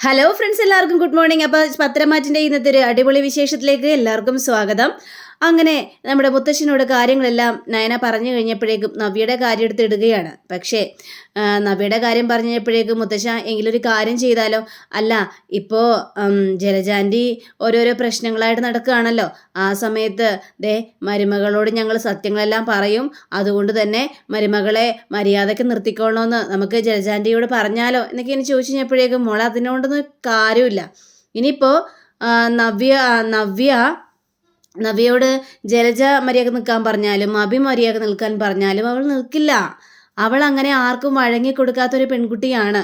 Hello friends എല്ലാവർക്കും good morning അപ്പോൾ പത്രമാറ്റിന്റെ ഇന്നത്തെ ഒരു അടിപൊളി വിശേഷത്തിലേക്ക് എല്ലാവർക്കും സ്വാഗതം. അങ്ങനെ നമ്മുടെ മുത്തശ്ശനോട് കാര്യങ്ങളെല്ലാം നയന പറഞ്ഞു കഴിഞ്ഞപ്പോഴേക്കും നവ്യയുടെ കാര്യം എടുത്തിടുകയാണ്. പക്ഷേ നവ്യയുടെ കാര്യം പറഞ്ഞപ്പോഴേക്കും മുത്തശ്ശ എങ്കിലൊരു കാര്യം ചെയ്താലോ? അല്ല ഇപ്പോൾ ജലജാന്റി ഓരോരോ പ്രശ്നങ്ങളായിട്ട് നടക്കുകയാണല്ലോ. ആ സമയത്ത് ദേ മരുമകളോട് ഞങ്ങൾ സത്യങ്ങളെല്ലാം പറയും. അതുകൊണ്ട് തന്നെ മരുമകളെ മര്യാദയ്ക്ക് നിർത്തിക്കൊള്ളണമെന്ന് നമുക്ക് ജലജാന്റിയോട് പറഞ്ഞാലോ എന്നൊക്കെ ഇനി ചോദിച്ചു കഴിഞ്ഞപ്പോഴേക്കും മോളെ അതിനോടൊന്നും കാര്യമില്ല. ഇനിയിപ്പോൾ നവ്യ നവ്യ നവ്യയോട് ജലജ മര്യാദ നിൽക്കാൻ പറഞ്ഞാലും അഭി മര്യാദ നിൽക്കാൻ പറഞ്ഞാലും അവൾ നിൽക്കില്ല. അവൾ അങ്ങനെ ആർക്കും വഴങ്ങി കൊടുക്കാത്തൊരു പെൺകുട്ടിയാണ്.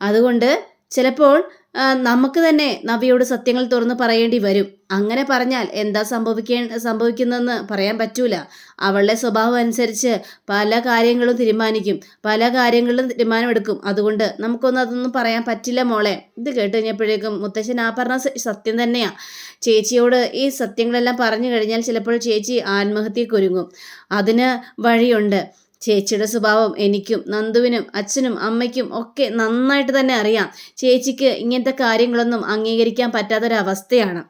അതുകൊണ്ട് ചിലപ്പോൾ നമുക്ക് തന്നെ നവിയോട് സത്യങ്ങൾ തുറന്ന് പറയേണ്ടി വരും. അങ്ങനെ പറഞ്ഞാൽ എന്താ സംഭവിക്കേ സംഭവിക്കുന്നതെന്ന് പറയാൻ പറ്റൂല. അവളുടെ സ്വഭാവം അനുസരിച്ച് പല കാര്യങ്ങളും തീരുമാനിക്കും. പല കാര്യങ്ങളിലും തീരുമാനമെടുക്കും. അതുകൊണ്ട് നമുക്കൊന്നും അതൊന്നും പറയാൻ പറ്റില്ല മോളെ. ഇത് കേട്ട് കഴിഞ്ഞപ്പോഴേക്കും മുത്തശ്ശൻ ആ പറഞ്ഞ സത്യം തന്നെയാ. ചേച്ചിയോട് ഈ സത്യങ്ങളെല്ലാം പറഞ്ഞു കഴിഞ്ഞാൽ ചിലപ്പോൾ ചേച്ചി ആത്മഹത്യക്കൊരുങ്ങും അതിന് വഴിയുണ്ട്. ചേച്ചിയുടെ സ്വഭാവം എനിക്കും നന്ദുവിനും അച്ഛനും അമ്മയ്ക്കും ഒക്കെ നന്നായിട്ട് തന്നെ അറിയാം. ചേച്ചിക്ക് ഇങ്ങനത്തെ കാര്യങ്ങളൊന്നും അംഗീകരിക്കാൻ പറ്റാത്തൊരവസ്ഥയാണ്.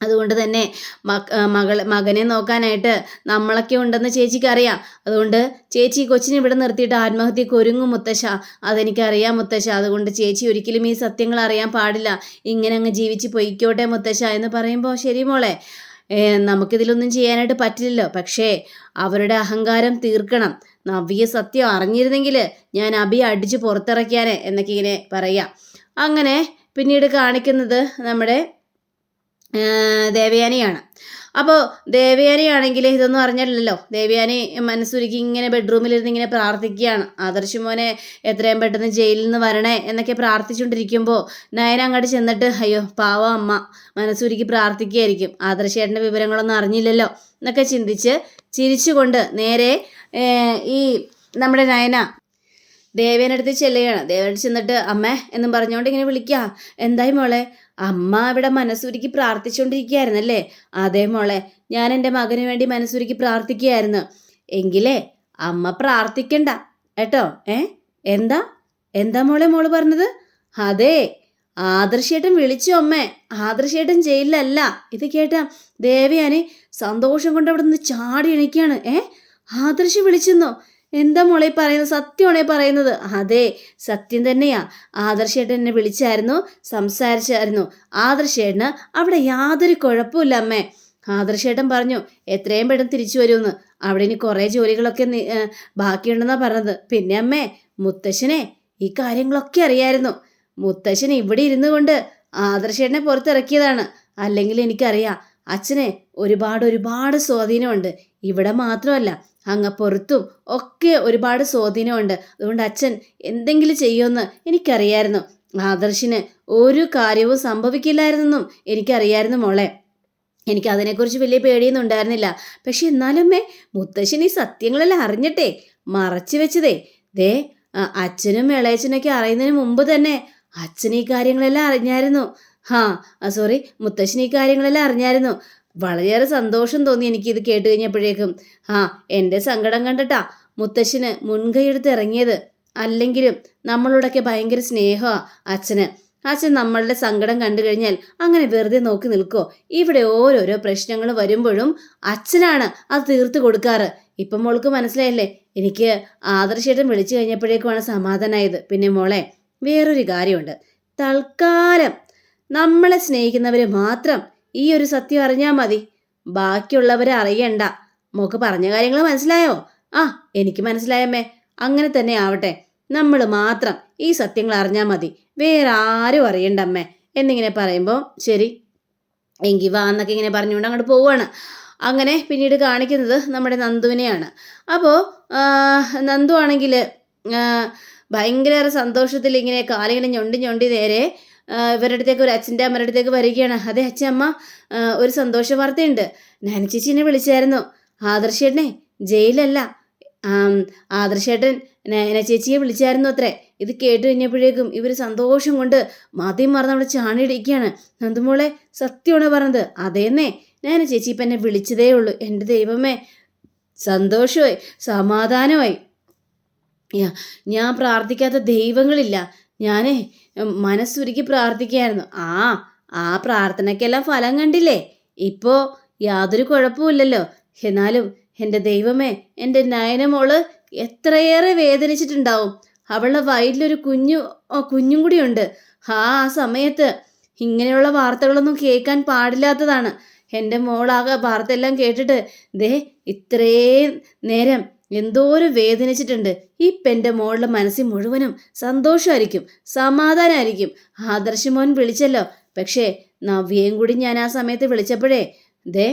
അതുകൊണ്ട് തന്നെ മക മകൾ മകനെ നോക്കാനായിട്ട് നമ്മളൊക്കെ ഉണ്ടെന്ന് ചേച്ചിക്ക് അറിയാം അതുകൊണ്ട് ചേച്ചി കൊച്ചിനെ ഇവിടെ നിർത്തിയിട്ട് ആത്മഹത്യക്ക് ഒരുങ്ങും മുത്തശ്ശ. അതെനിക്കറിയാം മുത്തശ്ശ. അതുകൊണ്ട് ചേച്ചി ഒരിക്കലും ഈ സത്യങ്ങൾ അറിയാൻ പാടില്ല. ഇങ്ങനെ അങ്ങ് ജീവിച്ച് പൊയ്ക്കോട്ടെ മുത്തശ്ശ എന്ന് പറയുമ്പോൾ ശരി മോളെ. നമുക്കിതിലൊന്നും ചെയ്യാനായിട്ട് പറ്റില്ലല്ലോ. പക്ഷേ അവരുടെ അഹങ്കാരം തീർക്കണം. നവ്യ സത്യം അറിഞ്ഞിരുന്നെങ്കിൽ ഞാൻ അബിയെ അടിച്ച് പുറത്തിറക്കിയാനെ എന്നൊക്കെ ഇങ്ങനെ പറയാം. അങ്ങനെ പിന്നീട് കാണിക്കുന്നത് നമ്മുടെ ദേവയാനിയാണ്. അപ്പോൾ ദേവയാനിയാണെങ്കിൽ ഇതൊന്നും അറിഞ്ഞില്ലല്ലോ. ദേവയാനി മനസ്സുരുക്കി ഇങ്ങനെ ബെഡ്റൂമിലിരുന്ന് ഇങ്ങനെ പ്രാർത്ഥിക്കുകയാണ്. ആദർശ് മോനെ എത്രയും പെട്ടെന്ന് ജയിലിൽ നിന്ന് വരണേ എന്നൊക്കെ പ്രാർത്ഥിച്ചുകൊണ്ടിരിക്കുമ്പോൾ നയന അങ്ങോട്ട് ചെന്നിട്ട് അയ്യോ പാവ അമ്മ മനസ്സുരുക്കി പ്രാർത്ഥിക്കുകയായിരിക്കും. ആദർശേട്ടന്റെ വിവരങ്ങളൊന്നും അറിഞ്ഞില്ലല്ലോ എന്നൊക്കെ ചിന്തിച്ച് ചിരിച്ചുകൊണ്ട് നേരെ ഈ നമ്മുടെ നയന ദേവേനടുത്ത് ചെല്ലുകയാണ്. ദേവേനടുത്ത് ചെന്നിട്ട് അമ്മേ എന്നും പറഞ്ഞുകൊണ്ട് ഇങ്ങനെ വിളിക്കുക. എന്തായി മോളെ? അമ്മ അവിടെ മനസ്സുരുക്കി പ്രാർത്ഥിച്ചുകൊണ്ടിരിക്കുകയായിരുന്നല്ലേ അതേ മോളെ ഞാൻ എന്റെ മകന് വേണ്ടി മനസ്സുരുക്കി പ്രാർത്ഥിക്കുകയായിരുന്നു. എങ്കിലേ അമ്മ പ്രാർത്ഥിക്കണ്ട. കേട്ടോ? ഏ? എന്താ? എന്താ മോളെ മോൾ പറഞ്ഞത്? അതെ ആദർശേട്ടൻ വിളിച്ചു അമ്മേ. ആദർശേട്ടൻ ജയിലിലല്ല. ഇത് കേട്ടാ ദേവയാനി സന്തോഷം കൊണ്ട് അവിടെ നിന്ന് ചാടി എണീക്കാണ്. ഏ? ആദർശ് വിളിച്ചെന്നോ? എന്താ മോളെ പറയുന്നത്? സത്യമാണേ പറയുന്നത്? അതെ സത്യം തന്നെയാ. ആദർശേട്ടൻ എന്നെ വിളിച്ചായിരുന്നു സംസാരിച്ചായിരുന്നു. ആദർശേട്ടന് അവിടെ യാതൊരു കുഴപ്പമില്ല അമ്മേ. ആദർശേട്ടൻ പറഞ്ഞു എത്രയും പെട്ടെന്ന് തിരിച്ചു വരുമെന്ന്. അവിടെ ഇനി കുറേ ജോലികളൊക്കെ ബാക്കിയുണ്ടെന്നാണ് ബാക്കിയുണ്ടെന്നാ പറഞ്ഞത്. പിന്നെ അമ്മേ മുത്തശ്ശനെ ഈ കാര്യങ്ങളൊക്കെ അറിയായിരുന്നു. മുത്തശ്ശൻ ഇവിടെ ഇരുന്നു കൊണ്ട് ആദർശേട്ടനെ പുറത്തിറക്കിയതാണ്. അല്ലെങ്കിൽ എനിക്കറിയാം അച്ഛനെ ഒരുപാട് ഒരുപാട് സ്വാധീനമുണ്ട്. ഇവിടെ മാത്രമല്ല അങ്ങ് പുറത്തും ഒക്കെ ഒരുപാട് സ്വാധീനമുണ്ട്. അതുകൊണ്ട് അച്ഛൻ എന്തെങ്കിലും ചെയ്യുമെന്ന് എനിക്കറിയായിരുന്നു. ആദർശിന് ഒരു കാര്യവും സംഭവിക്കില്ലായിരുന്നെന്നും എനിക്കറിയായിരുന്നു മോളെ. എനിക്ക് അതിനെക്കുറിച്ച് വലിയ പേടിയൊന്നും ഉണ്ടായിരുന്നില്ല. പക്ഷെ എന്നാലുമേ മുത്തശ്ശൻ ഈ സത്യങ്ങളെല്ലാം അറിഞ്ഞിട്ടേ മറച്ചു വെച്ചതേ. ദേ അച്ഛനും ഇളയച്ചനൊക്കെ അറിയുന്നതിന് മുമ്പ് തന്നെ അച്ഛൻ ഈ കാര്യങ്ങളെല്ലാം അറിഞ്ഞായിരുന്നു. ഹാ സോറി മുത്തശ്ശൻ ഈ കാര്യങ്ങളെല്ലാം അറിഞ്ഞായിരുന്നു. വളരെയേറെ സന്തോഷം തോന്നി എനിക്ക് ഇത് കേട്ട് കഴിഞ്ഞപ്പോഴേക്കും. ആ എന്റെ സങ്കടം കണ്ടിട്ടാ മുത്തശ്ശിന് മുൻകൈയെടുത്ത് ഇറങ്ങിയത്. അല്ലെങ്കിലും നമ്മളോടൊക്കെ ഭയങ്കര സ്നേഹമാ അച്ഛന്. അച്ഛൻ നമ്മളുടെ സങ്കടം കണ്ടു കഴിഞ്ഞാൽ അങ്ങനെ വെറുതെ നോക്കി നിൽക്കോ. ഇവിടെ ഓരോരോ പ്രശ്നങ്ങൾ വരുമ്പോഴും അച്ഛനാണ് അത് തീർത്ത് കൊടുക്കാറ്. ഇപ്പം മോൾക്ക് മനസ്സിലായില്ലേ? എനിക്ക് ആദർശേട്ടൻ വിളിച്ചു കഴിഞ്ഞപ്പോഴേക്കുമാണ് സമാധാനമായത് പിന്നെ മോളെ വേറൊരു കാര്യമുണ്ട്. തൽക്കാലം നമ്മളെ സ്നേഹിക്കുന്നവർ മാത്രം ഈ ഒരു സത്യം അറിഞ്ഞാൽ മതി. ബാക്കിയുള്ളവരെ അറിയണ്ട. മോക്ക് പറഞ്ഞ കാര്യങ്ങൾ മനസ്സിലായോ? ആ എനിക്ക് മനസ്സിലായമ്മേ. അങ്ങനെ തന്നെ ആവട്ടെ. നമ്മൾ മാത്രം ഈ സത്യങ്ങൾ അറിഞ്ഞാൽ മതി. വേറെ ആരും അറിയണ്ട അമ്മേ എന്നിങ്ങനെ പറയുമ്പോൾ ശരി എങ്കിൽ വാ എന്നൊക്കെ ഇങ്ങനെ പറഞ്ഞുകൊണ്ട് അങ്ങോട്ട് പോവുകയാണ് അങ്ങനെ പിന്നീട് കാണിക്കുന്നത് നമ്മുടെ നന്ദുവിനെയാണ്. അപ്പോൾ നന്ദു ആണെങ്കിൽ ഭയങ്കര സന്തോഷത്തിൽ ഇങ്ങനെ കാലിങ്ങനെ ഞൊണ്ടി ഞൊണ്ടി നേരെ ഇവരുടെ അടുത്തേക്ക് ഒരു അച്ഛന്റെ അമ്മയുടെ അടുത്തേക്ക് വരികയാണ്. അതെ അച്ഛൻ അമ്മ ഒരു സന്തോഷ വാർത്തയുണ്ട്. നാനി ചേച്ചിനെ വിളിച്ചായിരുന്നു. ആദർശേട്ടനെ ജയിലല്ല. ആദർശേട്ടൻ നയന ചേച്ചിയെ വിളിച്ചായിരുന്നു അത്രേ. ഇത് കേട്ട് കഴിഞ്ഞപ്പോഴേക്കും ഇവർ സന്തോഷം കൊണ്ട് മതിയും മറന്ന് അവിടെ ചാണിയിടിക്കുകയാണ്. നന്ദുമോളെ സത്യമാണ് പറഞ്ഞത്? അതേന്നേ. നയന ചേച്ചി ഇപ്പം എന്നെ വിളിച്ചതേ ഉള്ളൂ എന്റെ ദൈവമേ. സന്തോഷമായി. സമാധാനമായി. ഞാൻ പ്രാർത്ഥിക്കാത്ത ദൈവങ്ങളില്ല. ഞാനേ മനസ്സുരുക്കി പ്രാർത്ഥിക്കുകയായിരുന്നു. ആ ആ പ്രാർത്ഥനയ്ക്കെല്ലാം ഫലം കണ്ടില്ലേ? ഇപ്പോൾ യാതൊരു കുഴപ്പമില്ലല്ലോ എന്നാലും എന്റെ ദൈവമേ എന്റെ നയനമോൾ എത്രയേറെ വേദനിച്ചിട്ടുണ്ടാവും. അവളുടെ വയറ്റിലൊരു കുഞ്ഞു കുഞ്ഞും കുഞ്ഞും കൂടിയുണ്ട് ആ ആ സമയത്ത് ഇങ്ങനെയുള്ള വാർത്തകളൊന്നും കേൾക്കാൻ പാടില്ലാത്തതാണ്. എന്റെ മോളാകെ വാർത്തയെല്ലാം കേട്ടിട്ട് ദേ ഇത്രയും നേരം എന്തോരം വേദനിച്ചിട്ടുണ്ട്. ഈ എന്റെ മോളുടെ മനസ്സിൽ മുഴുവനും സന്തോഷമായിരിക്കും സമാധാനമായിരിക്കും. ആദർശമോൻ വിളിച്ചല്ലോ. പക്ഷേ നവ്യയും കൂടി ഞാൻ ആ സമയത്ത് വിളിച്ചപ്പോഴേ ദേ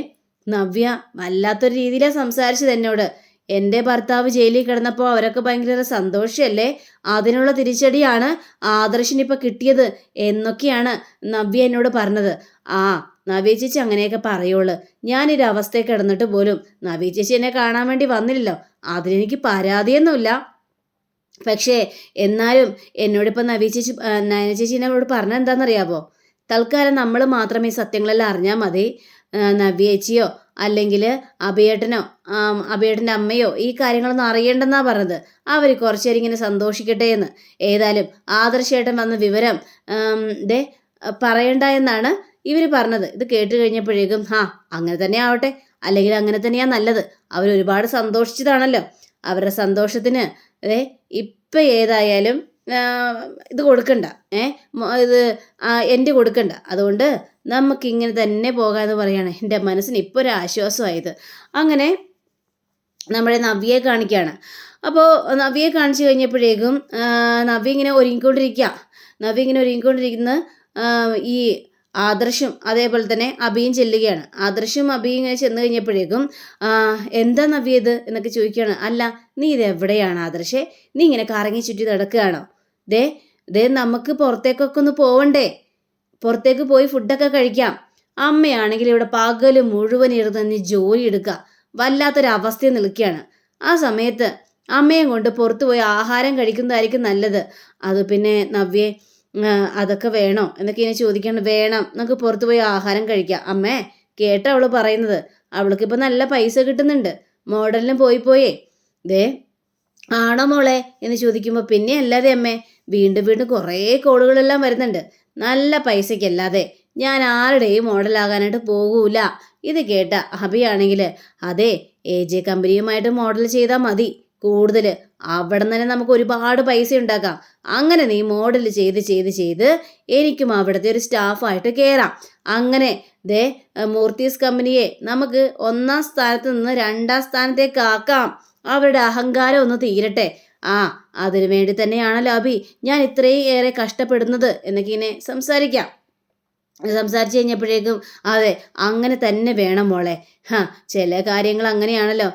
നവ്യ വല്ലാത്തൊരു രീതിയിലാണ് സംസാരിച്ചത് എന്നോട്. എന്റെ ഭർത്താവ് ജയിലിൽ കിടന്നപ്പോൾ അവരൊക്കെ ഭയങ്കര സന്തോഷമല്ലേ അതിനുള്ള തിരിച്ചടിയാണ് ആദർശിനിപ്പോൾ കിട്ടിയത് എന്നൊക്കെയാണ് നവ്യ എന്നോട് പറഞ്ഞത്. ആ നവ്യ ചേച്ചി അങ്ങനെയൊക്കെ പറയുള്ളൂ. ഞാനൊരു അവസ്ഥയിൽ കിടന്നിട്ട് പോലും നവ്യ ചേച്ചി എന്നെ കാണാൻ വേണ്ടി വന്നില്ലല്ലോ. അതിനെനിക്ക് പരാതിയൊന്നുമില്ല. പക്ഷേ എന്നാലും എന്നോടിപ്പോൾ നവീ ചേച്ചി നയന ചേച്ചി എന്നോട് പറഞ്ഞത് എന്താണെന്നറിയാമോ തൽക്കാലം നമ്മൾ മാത്രമേ സത്യങ്ങളെല്ലാം അറിഞ്ഞാൽ മതി. നവ്യേച്ചിയോ അല്ലെങ്കിൽ അഭിയേട്ടനോ അഭയേട്ടന്റെ അമ്മയോ ഈ കാര്യങ്ങളൊന്നും അറിയേണ്ടെന്നാ പറഞ്ഞത്. അവർ കുറച്ചേരം ഇങ്ങനെ സന്തോഷിക്കട്ടെ എന്ന്. ഏതായാലും ആദർശേട്ടൻ വന്ന വിവരം ദേ പറയണ്ട എന്നാണ് ഇവർ പറഞ്ഞത്. ഇത് കേട്ട് കഴിഞ്ഞപ്പോഴേക്കും ആ അങ്ങനെ തന്നെ ആവട്ടെ. അല്ലെങ്കിൽ അങ്ങനെ തന്നെയാ നല്ലത്. അവർ ഒരുപാട് സന്തോഷിച്ചതാണല്ലോ. അവരുടെ സന്തോഷത്തിന് ഏ ഇപ്പം ഏതായാലും ഇത് കൊടുക്കണ്ട. ഏ ഇത് എന്റെ കൊടുക്കണ്ട. അതുകൊണ്ട് നമുക്കിങ്ങനെ തന്നെ പോകാമെന്ന് പറയാണ്. എന്റെ മനസ്സിന് ഇപ്പോൾ ഒരു ആശ്വാസമായത്. അങ്ങനെ നമ്മുടെ നവ്യയെ കാണിക്കുകയാണ് അപ്പോൾ നവ്യയെ കാണിച്ചു കഴിഞ്ഞപ്പോഴേക്കും നവ്യ ഇങ്ങനെ ഒരുങ്ങിക്കൊണ്ടിരിക്കുക നവ്യ ഇങ്ങനെ ഒരുങ്ങിക്കൊണ്ടിരിക്കുന്ന ഈ ആദർശും അതേപോലെ തന്നെ അഭിയും ചെല്ലുകയാണ്. ആദർശും അബിയും ഇങ്ങനെ ചെന്ന് കഴിഞ്ഞപ്പോഴേക്കും എന്താ നവ്യത് എന്നൊക്കെ ചോദിക്കുകയാണ്. അല്ല നീ ഇത് എവിടെയാണ് ആദർശേ? നീ ഇങ്ങനെ കറങ്ങി ചുറ്റി നടക്കുകയാണോ? ദേ ദേ നമുക്ക് പുറത്തേക്കൊക്കെ ഒന്ന് പോവണ്ടേ? പുറത്തേക്ക് പോയി ഫുഡൊക്കെ കഴിക്കാം. അമ്മയാണെങ്കിൽ ഇവിടെ പകൽ മുഴുവൻ ഇരുന്ന് ജോലി എടുക്കുക. വല്ലാത്തൊരു നിൽക്കുകയാണ്. ആ സമയത്ത് അമ്മയും കൊണ്ട് പുറത്തു പോയി ആഹാരം കഴിക്കുന്നതായിരിക്കും നല്ലത്. അത് പിന്നെ നവ്യെ അതൊക്കെ വേണോ? എന്നൊക്കെ ഇനി ചോദിക്കണം. വേണം. നമുക്ക് പുറത്തു പോയി ആഹാരം കഴിക്കാം. അമ്മേ കേട്ട അവൾ പറയുന്നത്. അവൾക്ക് ഇപ്പം നല്ല പൈസ കിട്ടുന്നുണ്ട്. മോഡലിന് പോയി പോയേ. ദേ ആണോ മോളെ? എന്ന് ചോദിക്കുമ്പോൾ പിന്നെ അല്ലാതെ അമ്മേ വീണ്ടും വീണ്ടും കുറേ കോളുകളെല്ലാം വരുന്നുണ്ട്. നല്ല പൈസയ്ക്കല്ലാതെ ഞാൻ ആരുടെയും മോഡലാകാനായിട്ട് പോകൂല. ഇത് കേട്ട അഭിയാണെങ്കിൽ അതെ എ ജെ കമ്പനിയുമായിട്ട് മോഡൽ ചെയ്താൽ മതി. കൂടുതൽ അവിടെ നിന്ന് തന്നെ നമുക്ക് ഒരുപാട് പൈസ ഉണ്ടാക്കാം. അങ്ങനെ നീ മോഡൽ ചെയ്ത് ചെയ്ത് ചെയ്ത് എനിക്കും അവിടുത്തെ ഒരു സ്റ്റാഫായിട്ട് കയറാം അങ്ങനെ ദേ മൂർത്തീസ് കമ്പനിയെ നമുക്ക് ഒന്നാം സ്ഥാനത്ത് നിന്ന് രണ്ടാം സ്ഥാനത്തേക്ക് ആക്കാം. അവരുടെ അഹങ്കാരം ഒന്ന് തീരട്ടെ. ആ അതിനു വേണ്ടി തന്നെയാണല്ലോ അഭി ഞാൻ ഇത്രയും ഏറെ കഷ്ടപ്പെടുന്നത് എന്നൊക്കെ ഇങ്ങനെ സംസാരിക്കാം. സംസാരിച്ച് കഴിഞ്ഞപ്പോഴേക്കും അതെ അങ്ങനെ തന്നെ വേണം മോളെ. ചില കാര്യങ്ങൾ അങ്ങനെയാണല്ലോ.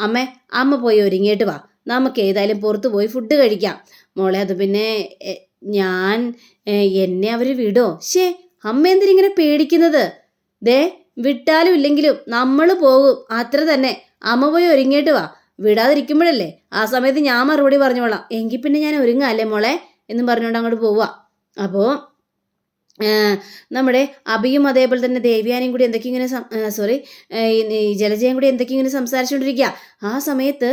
അമ്മേ അമ്മ പോയി ഒരുങ്ങിയിട്ട് വാ. നമുക്ക് ഏതായാലും പുറത്ത് പോയി ഫുഡ് കഴിക്കാം. മോളെ അത് പിന്നെ ഞാൻ എന്നെ അവർ വിടോ? ശേ അമ്മ എന്തിനിങ്ങനെ പേടിക്കുന്നത്? ദേ വിട്ടാലും ഇല്ലെങ്കിലും നമ്മൾ പോകും. അത്ര തന്നെ. അമ്മ പോയി ഒരുങ്ങിയിട്ട് വാ. വിടാതിരിക്കുമ്പോഴല്ലേ? ആ സമയത്ത് ഞാൻ മറുപടി പറഞ്ഞോളാം. എങ്കിൽ പിന്നെ ഞാൻ ഒരുങ്ങാം അല്ലേ മോളെ? എന്നും പറഞ്ഞുകൊണ്ട് അങ്ങോട്ട് പോവുക അപ്പോൾ നമ്മുടെ അഭിയും അതേപോലെ തന്നെ ദേവ്യാനിയും കൂടി എന്തൊക്കെ ഇങ്ങനെ സോറി ജലജയും കൂടി എന്തൊക്കെ ഇങ്ങനെ സംസാരിച്ചുകൊണ്ടിരിക്കുക ആ സമയത്ത്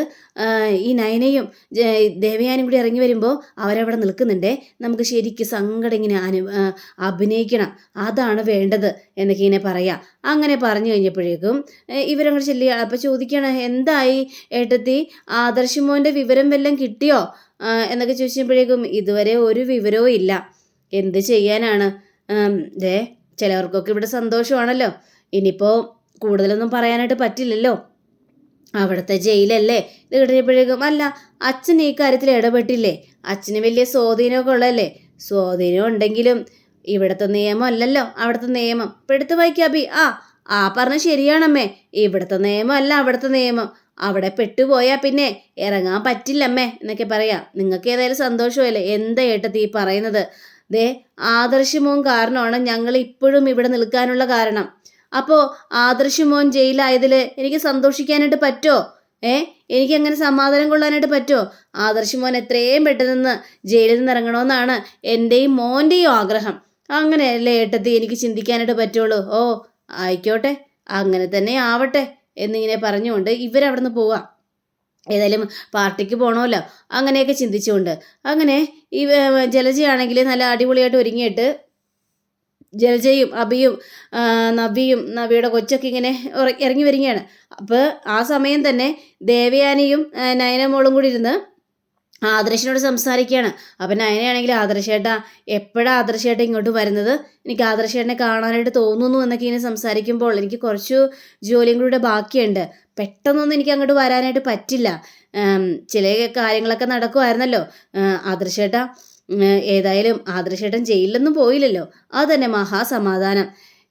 ഈ നയനയും ദേവയാനും കൂടി ഇറങ്ങി വരുമ്പോൾ അവരവിടെ നിൽക്കുന്നുണ്ടേ. നമുക്ക് ശരിക്കും സങ്കടം ഇങ്ങനെ അനു അഭിനയിക്കണം. അതാണ് വേണ്ടത് എന്നൊക്കെ ഇങ്ങനെ പറയാം. അങ്ങനെ പറഞ്ഞു കഴിഞ്ഞപ്പോഴേക്കും ഇവരങ്ങോട്ട് ചെല്ലുക. അപ്പം ചോദിക്കുകയാണ് എന്തായി ഏട്ടത്തി? ആദർശ് മോന്റെ വിവരം വല്ലതും കിട്ടിയോ? എന്നൊക്കെ ചോദിച്ചപ്പോഴേക്കും ഇതുവരെ ഒരു വിവരവും ഇല്ല. എന്ത് ചെയ്യാനാണ്? ദേ ചിലവർക്കൊക്കെ ഇവിടെ സന്തോഷമാണല്ലോ. ഇനിയിപ്പോൾ കൂടുതലൊന്നും പറയാനായിട്ട് പറ്റില്ലല്ലോ. അവിടുത്തെ ജയിലല്ലേ? ഇത് കിട്ടിയപ്പോഴേക്കും അല്ല അച്ഛൻ ഈ കാര്യത്തിൽ ഇടപെട്ടില്ലേ? അച്ഛന് വലിയ സ്വാധീനമൊക്കെ ഉള്ളതല്ലേ? സ്വാധീനം ഉണ്ടെങ്കിലും ഇവിടുത്തെ നിയമം അല്ലല്ലോ അവിടുത്തെ നിയമം. ഇപ്പം എടുത്ത് വായിക്കാം അഭി. ആ ആ പറഞ്ഞ ശരിയാണമ്മേ. ഇവിടുത്തെ നിയമം അല്ല അവിടുത്തെ നിയമം. അവിടെ പെട്ടുപോയാൽ പിന്നെ ഇറങ്ങാൻ പറ്റില്ലമ്മേ എന്നൊക്കെ പറയാം. നിങ്ങൾക്ക് ഏതായാലും സന്തോഷമല്ലേ? എന്താ ഏട്ടത്തി ഈ പറയുന്നത്? ദേ ആദർശമോൻ കാരണമാണ് ഞങ്ങൾ ഇപ്പോഴും ഇവിടെ നിൽക്കാനുള്ള കാരണം. അപ്പോൾ ആദർശമോൻ ജയിലായതിൽ എനിക്ക് സന്തോഷിക്കാനായിട്ട് പറ്റുമോ ഏ? എനിക്ക് അങ്ങനെ സമാധാനം കൊള്ളാനായിട്ട് പറ്റുമോ ആദർശമോൻ എത്രയും പെട്ടെന്ന് ജയിലിൽ നിന്ന് ഇറങ്ങണമെന്നാണ് എന്റെയും മോന്റെയും ആഗ്രഹം. അങ്ങനെയല്ലേ ഏട്ടത്തി എനിക്ക് ചിന്തിക്കാനായിട്ട് പറ്റുള്ളൂ. ഓ ആയിക്കോട്ടെ. അങ്ങനെ തന്നെ ആവട്ടെ എന്നിങ്ങനെ പറഞ്ഞുകൊണ്ട് ഇവരവിടുന്ന് പോവാം. ഏതായാലും പാർട്ടിക്ക് പോകണമല്ലോ അങ്ങനെയൊക്കെ ചിന്തിച്ചുകൊണ്ട്. അങ്ങനെ ഈ ജലജയാണെങ്കിൽ നല്ല അടിപൊളിയായിട്ട് ഒരുങ്ങിയിട്ട് ജലജയും അബിയും നബിയും നബിയുടെ കൊച്ചൊക്കെ ഇങ്ങനെ ഇറങ്ങി വരികയാണ്. അപ്പോൾ ആ സമയം തന്നെ ദേവയാനിയും നയനമോളും കൂടി ഇരുന്ന് ആദർശനോട് സംസാരിക്കുകയാണ്. അപ്പം നയനയാണെങ്കിൽ ആദർശേട്ടാ എപ്പോഴാണ് ആദർശേട്ട ഇങ്ങോട്ട് വരുന്നത്? എനിക്ക് ആദർശേട്ടനെ കാണാനായിട്ട് തോന്നുന്നു എന്നൊക്കെ ഇങ്ങനെ സംസാരിക്കുമ്പോൾ എനിക്ക് കുറച്ച് ജോലിയും കൂടെ ബാക്കിയുണ്ട്. പെട്ടെന്നൊന്നും എനിക്ക് അങ്ങോട്ട് വരാനായിട്ട് പറ്റില്ല. ചില കാര്യങ്ങളൊക്കെ നടക്കുമായിരുന്നല്ലോ. ആദർശേട്ടാ ഏതായാലും ആദർശേട്ടൻ ജയിലിലൊന്നും പോയില്ലല്ലോ. അത് തന്നെ മഹാസമാധാനം.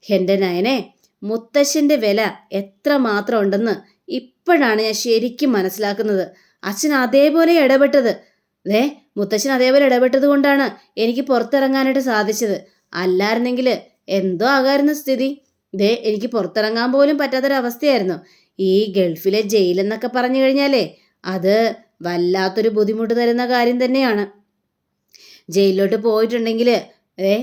എന്റെ നയനെ മുത്തശ്ശന്റെ വില എത്ര മാത്രം ഉണ്ടെന്ന് ഇപ്പോഴാണ് ഞാൻ ശരിക്കും മനസ്സിലാക്കുന്നത്. അച്ഛൻ അതേപോലെ ഇടപെട്ടത്. ദേ മുത്തച്ഛൻ അതേപോലെ ഇടപെട്ടത് കൊണ്ടാണ് എനിക്ക് പുറത്തിറങ്ങാനായിട്ട് സാധിച്ചത്. അല്ലായിരുന്നെങ്കിൽ എന്തോ ആകാരുന്ന സ്ഥിതി. ദേ എനിക്ക് പുറത്തിറങ്ങാൻ പോലും പറ്റാത്തൊരവസ്ഥയായിരുന്നു. ഈ ഗൾഫിലെ ജയിലെന്നൊക്കെ പറഞ്ഞു കഴിഞ്ഞാലേ അത് വല്ലാത്തൊരു ബുദ്ധിമുട്ട് തരുന്ന കാര്യം തന്നെയാണ്. ജയിലിലോട്ട് പോയിട്ടുണ്ടെങ്കിൽ ഏ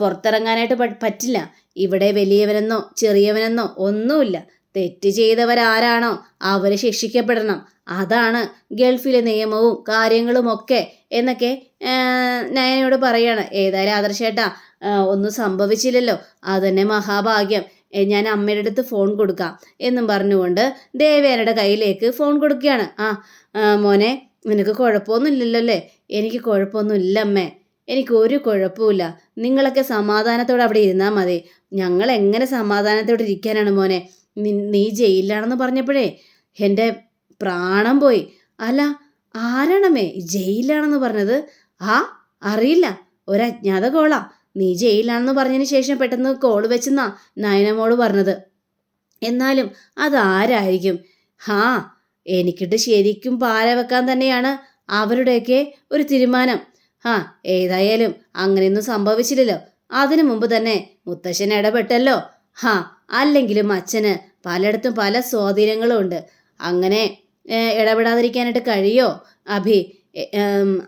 പുറത്തിറങ്ങാനായിട്ട് പറ്റില്ല. ഇവിടെ വലിയവനെന്നോ ചെറിയവനെന്നോ ഒന്നുമില്ല. തെറ്റ് ചെയ്തവരാരാണോ? അവർ ശിക്ഷിക്കപ്പെടണം. അതാണ് ഗൾഫിലെ നിയമവും കാര്യങ്ങളും ഒക്കെ എന്നൊക്കെ നയനയോട് പറയാണ്. ഏതായാലും ആദർശേട്ടാ ഒന്നും സംഭവിച്ചില്ലല്ലോ. അതന്നെ മഹാഭാഗ്യം. ഞാൻ അമ്മയുടെ അടുത്ത് ഫോൺ കൊടുക്കാം എന്നും പറഞ്ഞുകൊണ്ട് ദേവേനയുടെ കയ്യിലേക്ക് ഫോൺ കൊടുക്കുകയാണ്. ആ ആ, മോനെ നിനക്ക് കുഴപ്പമൊന്നുമില്ലല്ലോ അല്ലേ എനിക്ക് കുഴപ്പമൊന്നുമില്ല അമ്മേ. എനിക്ക് ഒരു കുഴപ്പമില്ല നിങ്ങളൊക്കെ സമാധാനത്തോടെ അവിടെ ഇരുന്നാൽ മതി. ഞങ്ങൾ എങ്ങനെ സമാധാനത്തോടെ ഇരിക്കാനാണ് മോനെ? നി- ജയിലിലാണെന്ന് പറഞ്ഞപ്പോഴേ എന്റെ പ്രാണം പോയി. അല്ല ആരാണമ്മേ ജയിലിലാണെന്ന് പറഞ്ഞത്? ആ അറിയില്ല. ഒരജ്ഞാത കോളാ. നീ ജയിലിലാണെന്ന് പറഞ്ഞതിന് ശേഷം പെട്ടെന്ന് കോൾ വെച്ചെന്നാ നയനമോൾ പറഞ്ഞത്. എന്നാലും അതാരായിരിക്കും? ഹാ എനിക്കിട്ട് ശരിക്കും പാല വെക്കാൻ തന്നെയാണ് അവരുടെയൊക്കെ ഒരു തീരുമാനം. ആ ഏതായാലും അങ്ങനെയൊന്നും സംഭവിച്ചില്ലല്ലോ. അതിനു മുമ്പ് തന്നെ മുത്തശ്ശൻ ഇടപെട്ടല്ലോ. ഹാ അല്ലെങ്കിലും അച്ഛന് പലയിടത്തും പല സ്വാധീനങ്ങളും ഉണ്ട് അങ്ങനെ ഇടപെടാതിരിക്കാനായിട്ട് കഴിയോ? അഭി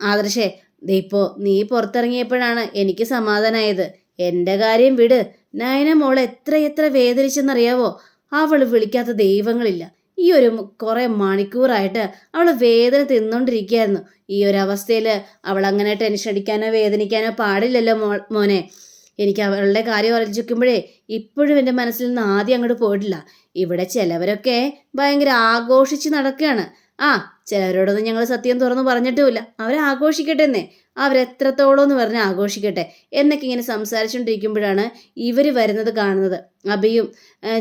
ആദർശേ ഇപ്പോൾ നീ പുറത്തിറങ്ങിയപ്പോഴാണ് എനിക്ക് സമാധാനമായത് എന്റെ കാര്യം വിട്. നയന മോൾ എത്ര എത്ര വേദനിച്ചെന്നറിയാവോ? അവൾ വിളിക്കാത്ത ദൈവങ്ങളില്ല. ഈ ഒരു കുറേ മണിക്കൂറായിട്ട് അവൾ വേദന തിന്നുകൊണ്ടിരിക്കുകയായിരുന്നു ഈ ഒരു അവസ്ഥയിൽ അവൾ അങ്ങനെ ടെൻഷൻ അടിക്കാനോ വേദനിക്കാനോ പാടില്ലല്ലോ മോ മോനെ. എനിക്ക് അവളുടെ കാര്യം ആലോചിക്കുമ്പോഴേ ഇപ്പോഴും എന്റെ മനസ്സിൽ നിന്ന് ആദ്യം അങ്ങോട്ട് പോയിട്ടില്ല. ഇവിടെ ചിലവരൊക്കെ ഭയങ്കര ആഘോഷിച്ച് നടക്കുകയാണ്. ആ ചിലവരോടൊന്നും ഞങ്ങൾ സത്യം തുറന്നു പറഞ്ഞിട്ടുമില്ല. അവരെ ആഘോഷിക്കട്ടെ എന്നേ. അവരെത്രത്തോളം എന്ന് പറഞ്ഞ് ആഘോഷിക്കട്ടെ എന്നൊക്കെ ഇങ്ങനെ സംസാരിച്ചുകൊണ്ടിരിക്കുമ്പോഴാണ് ഇവർ വരുന്നത് കാണുന്നത്. അബിയും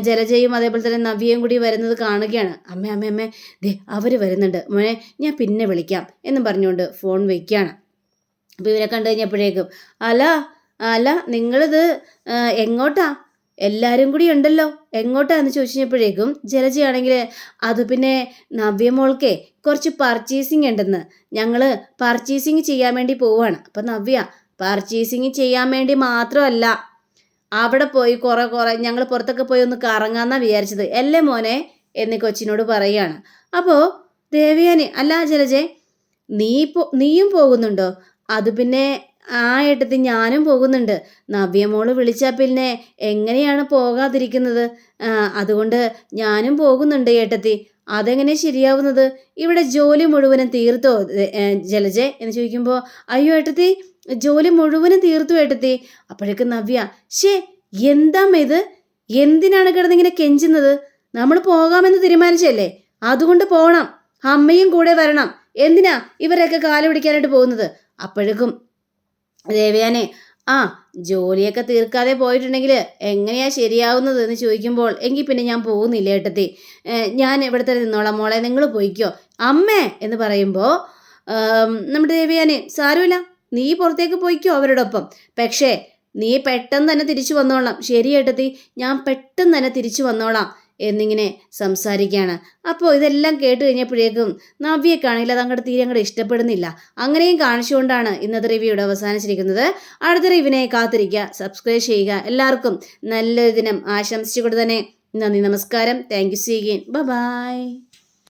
ജലജയും അതേപോലെ തന്നെ നവ്യയും കൂടി വരുന്നത് കാണുകയാണ്. അമ്മ അമ്മ അമ്മേ ദേ അവർ വരുന്നുണ്ട്. മോനെ ഞാൻ പിന്നെ വിളിക്കാം എന്നും പറഞ്ഞുകൊണ്ട് ഫോൺ വയ്ക്കുകയാണ് അപ്പോൾ ഇവരെ കണ്ടു കഴിഞ്ഞപ്പോഴേക്കും അല്ല അല്ല നിങ്ങളിത് എങ്ങോട്ടാ? എല്ലാവരും കൂടി ഉണ്ടല്ലോ. എങ്ങോട്ടാന്ന് ചോദിച്ചപ്പോഴേക്കും ജലജയാണെങ്കിൽ അത് പിന്നെ നവ്യമോൾക്കേ കുറച്ച് പർച്ചേസിങ് ഉണ്ടെന്ന്. ഞങ്ങൾ പർച്ചേസിങ് ചെയ്യാൻ വേണ്ടി പോവാണ്. അപ്പം നവ്യ പർച്ചേസിങ് ചെയ്യാൻ വേണ്ടി മാത്രമല്ല. അവിടെ പോയി കുറേ കുറേ ഞങ്ങൾ പുറത്തൊക്കെ പോയി ഒന്ന് കറങ്ങാന്നാ വിചാരിച്ചത്. അല്ലേ മോനെ? എന്ന് കൊച്ചിനോട് പറയുകയാണ് അപ്പോൾ ദേവയാനി അല്ല ജലജെ നീ പോ നീയും പോകുന്നുണ്ടോ? അത് പിന്നെ ആ ഏട്ടത്തി ഞാനും പോകുന്നുണ്ട്. നവ്യമോൾ വിളിച്ചാൽ പിന്നെ എങ്ങനെയാണ് പോകാതിരിക്കുന്നത്? അതുകൊണ്ട് ഞാനും പോകുന്നുണ്ട് ഏട്ടത്തി. അതെങ്ങനെ ശരിയാവുന്നത്? ഇവിടെ ജോലി മുഴുവനും തീർത്തോ? ജലജെ എന്ന് ചോദിക്കുമ്പോൾ അയ്യോ ഏട്ടത്തി ജോലി മുഴുവനും തീർത്തു ഏട്ടത്തി. അപ്പോഴേക്കും നവ്യ ഷേ എന്താ ഇത്? എന്തിനാണ് കിടന്നിങ്ങനെ കെഞ്ചുന്നത്? നമ്മൾ പോകാമെന്ന് തീരുമാനിച്ചല്ലേ? അതുകൊണ്ട് പോകണം അമ്മയും കൂടെ വരണം. എന്തിനാ ഇവരൊക്കെ കാൽ പിടിക്കാനായിട്ട് പോകുന്നത്? അപ്പോഴേക്കും ദേവയാനെ ആ ജോലിയൊക്കെ തീർക്കാതെ പോയിട്ടുണ്ടെങ്കിൽ എങ്ങനെയാ ശരിയാവുന്നത്? എന്ന് ചോദിക്കുമ്പോൾ എങ്കിൽ പിന്നെ ഞാൻ പോകുന്നില്ല ഏട്ടത്തി. ഞാൻ ഇവിടെ തന്നെ നിന്നോളാം മോളെ. നിങ്ങൾ പോയിക്കോ. അമ്മേ! എന്ന് പറയുമ്പോൾ നമ്മുടെ ദേവയാനെ സാരമില്ല. നീ പുറത്തേക്ക് പോയിക്കോ അവരോടൊപ്പം. പക്ഷേ നീ പെട്ടെന്ന് തന്നെ തിരിച്ചു വന്നോളാം. ശരി ഏട്ടത്തി. ഞാൻ പെട്ടെന്ന് തന്നെ തിരിച്ചു വന്നോളാം. എന്നിങ്ങനെ സംസാരിക്കുകയാണ്. അപ്പോൾ ഇതെല്ലാം കേട്ട് കഴിഞ്ഞപ്പോഴേക്കും നവ്യക്കാണെങ്കിൽ കാണില്ല അങ്ങോട്ട് തീരെ അങ്ങോട്ട് ഇഷ്ടപ്പെടുന്നില്ല. അങ്ങനെയും കാണിച്ചുകൊണ്ടാണ് ഇന്നത്തെ റിവ്യൂ ഇവിടെ അവസാനിച്ചിരിക്കുന്നത്. അടുത്ത റിവ്യൂവിനെ കാത്തിരിക്കുക. സബ്സ്ക്രൈബ് ചെയ്യുക. എല്ലാവർക്കും നല്ലൊരു ദിനം ആശംസിച്ചുകൊണ്ട് തന്നെ നന്ദി. നമസ്കാരം. Thank you സീഗിൻ by